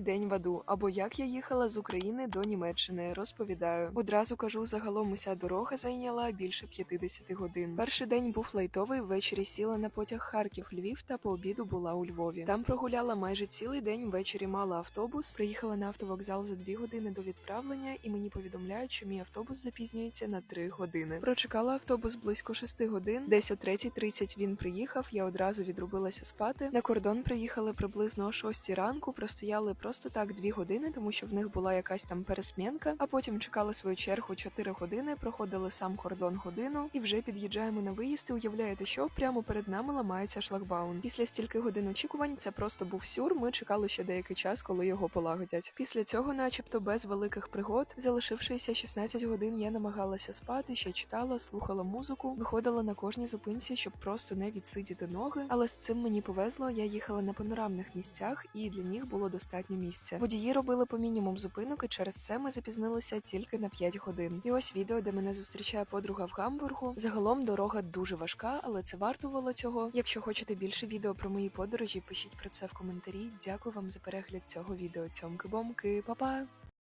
День в аду, або як я їхала з України до Німеччини. Розповідаю. Одразу кажу, загалом уся дорога зайняла більше 50 годин. Перший день був лайтовий. Ввечері сіла на потяг Харків Львів та по обіду була у Львові. Там прогуляла майже цілий день. Ввечері мала автобус. Приїхала на автовокзал за 2 години до відправлення, і мені повідомляють, що мій автобус запізнюється на 3 години. Прочекала автобус близько 6 годин. Десь о 3.30 він приїхав. Я одразу відрубилася спати. На кордон приїхали приблизно о 6 ранку. Простояли просто так 2 години, тому що в них була якась там пересмінка. А потім чекали свою чергу 4 години. Проходили сам кордон годину і вже під'їжджаємо на виїзд. І уявляєте, що прямо перед нами ламається шлагбаун. Після стільки годин очікувань це просто був сюр. Ми чекали ще деякий час, коли його полагодять. Після цього, начебто, без великих пригод, залишившися 16 годин, я намагалася спати, ще читала, слухала музику, виходила на кожній зупинці, щоб просто не відсидіти ноги. Але з цим мені повезло. Я їхала на панорамних місцях, і для них було достатньо місця. Водії робили по мінімум зупинок, і через це ми запізнилися тільки на 5 годин. І ось відео, де мене зустрічає подруга в Гамбургу. Загалом дорога дуже важка, але це вартувало цього. Якщо хочете більше відео про мої подорожі, пишіть про це в коментарі. Дякую вам за перегляд цього відео. Цьомки-бомки, па-па!